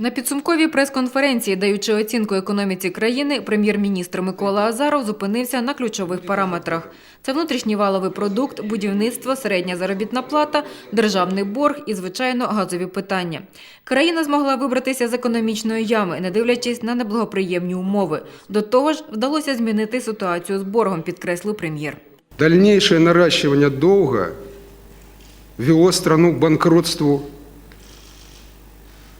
На підсумковій прес-конференції, даючи оцінку економіці країни, прем'єр-міністр Микола Азаров зупинився на ключових параметрах. Це внутрішній валовий продукт, будівництво, середня заробітна плата, державний борг і, звичайно, газові питання. Країна змогла вибратися з економічної ями, не дивлячись на неблагоприємні умови. До того ж, вдалося змінити ситуацію з боргом, підкреслив прем'єр. Дальнейшее наращивание долга вело страну к банкротству,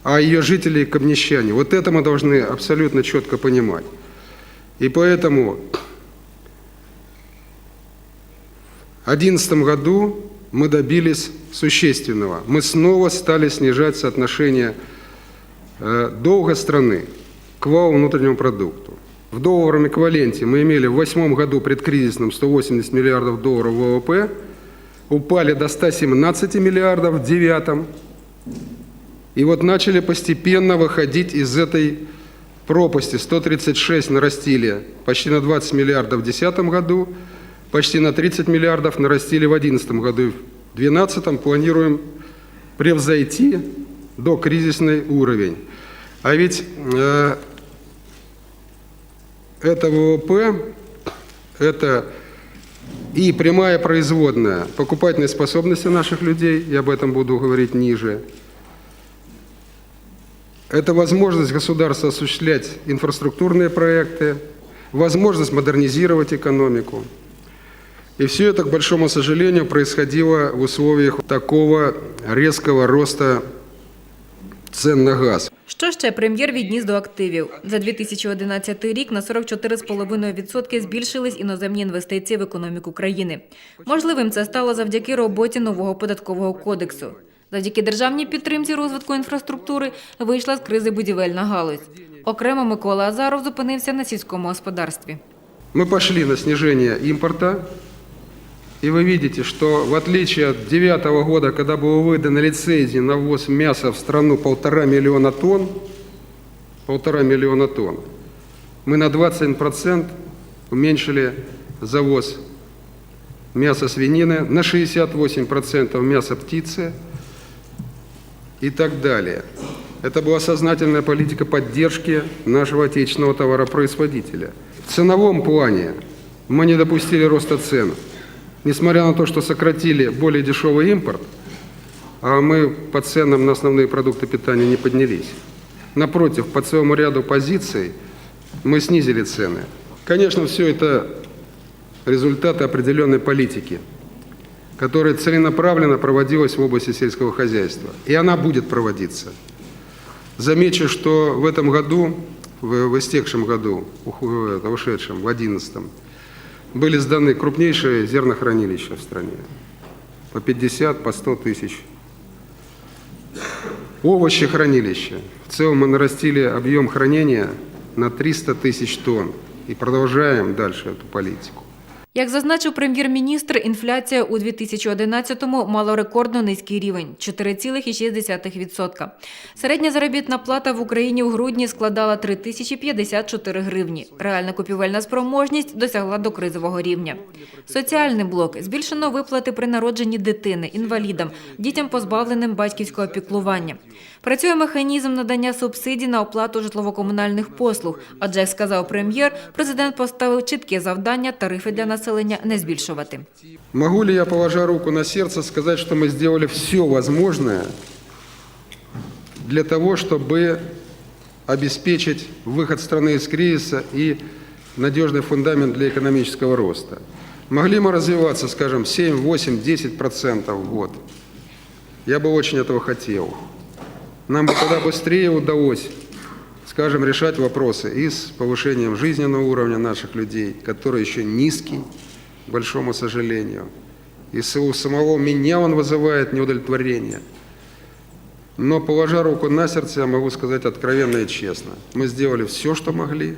а ее жителей к обнищанию. Вот это мы должны абсолютно четко понимать. И поэтому в 2011 году мы добились существенного. Мы снова стали снижать соотношение э, долга страны к валовому внутреннему продукту. В долларовом эквиваленте мы имели в 2008 году предкризисном 180 миллиардов долларов ВВП, упали до 117 миллиардов в 2009 и вот начали постепенно выходить из этой пропасти. 136 нарастили почти на 20 миллиардов в 2010 году, почти на 30 миллиардов нарастили в 2011 году. В 2012 планируем превзойти до кризисный уровень. А ведь э, это ВВП, это и прямая производная покупательной способности наших людей, я об этом буду говорить ниже. Это возможность государства осуществлять инфраструктурные проекты, возможность модернизировать экономику. И все это, к большому сожалению, происходило в условиях такого резкого роста цен на газ. Що ще прем'єр відніс до активів? За 2011 рік на 44,5% збільшились іноземні інвестиції в економіку країни. Можливим це стало завдяки роботі нового податкового кодексу. Завдяки державній підтримці розвитку інфраструктури вийшла з кризи будівельна галузь. Окремо Микола Азаров зупинився на сільському господарстві. Мы пошли на снижение импорта, и вы видите, что в отличие от 2009 года, когда было выдано лицензии на ввоз мяса в страну полтора миллиона тонн, полтора миллиона тонн, мы на 21% уменьшили завоз мяса свинины, на 68% мяса птицы и так далее. Это была сознательная политика поддержки нашего отечественного товаропроизводителя. В ценовом плане мы не допустили роста цен. Несмотря на то, что сократили более дешевый импорт, а мы по ценам на основные продукты питания не поднялись. Напротив, по целому ряду позиций мы снизили цены. Конечно, все это результаты определенной политики, которая целенаправленно проводилась в области сельского хозяйства. И она будет проводиться. Замечу, что в этом году, в, в истекшем году, это, ушедшем, в 2011, были сданы крупнейшие зернохранилища в стране. По 50, по 100 тысяч. Овощехранилища. В целом мы нарастили объем хранения на 300 тысяч тонн. И продолжаем дальше эту политику. Як зазначив прем'єр-міністр, інфляція у 2011-му мала рекордно низький рівень – 4,6%. Середня заробітна плата в Україні в грудні складала 3054 гривні. Реальна купівельна спроможність досягла до кризового рівня. Соціальний блок – збільшено виплати при народженні дитини, інвалідам, дітям позбавленим батьківського піклування. Працює механізм надання субсидій на оплату житлово-комунальних послуг, адже, як сказав прем'єр, президент поставив чіткі завдання тарифи для населення не збільшувати. Могу ли я, положа руку на сердце, сказать, что мы сделали все возможное для того, чтобы обеспечить выход страны из кризиса и надежный фундамент для экономического роста? Могли мы развиваться, скажем, 7, 8, 10% в год? Я бы очень этого хотел. Нам бы тогда быстрее удалось, скажем, решать вопросы и с повышением жизненного уровня наших людей, который еще низкий, к большому сожалению. И у самого меня он вызывает неудовлетворение. Но, положа руку на сердце, я могу сказать откровенно и честно. Мы сделали все, что могли.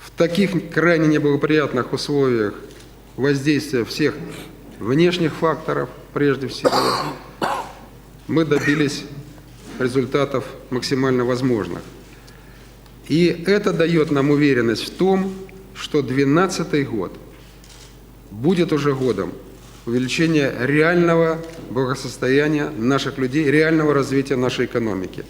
В таких крайне неблагоприятных условиях воздействия всех внешних факторов, прежде всего, мы добились результатов максимально возможных. И это дает нам уверенность в том, что 2012 год будет уже годом увеличения реального благосостояния наших людей, реального развития нашей экономики.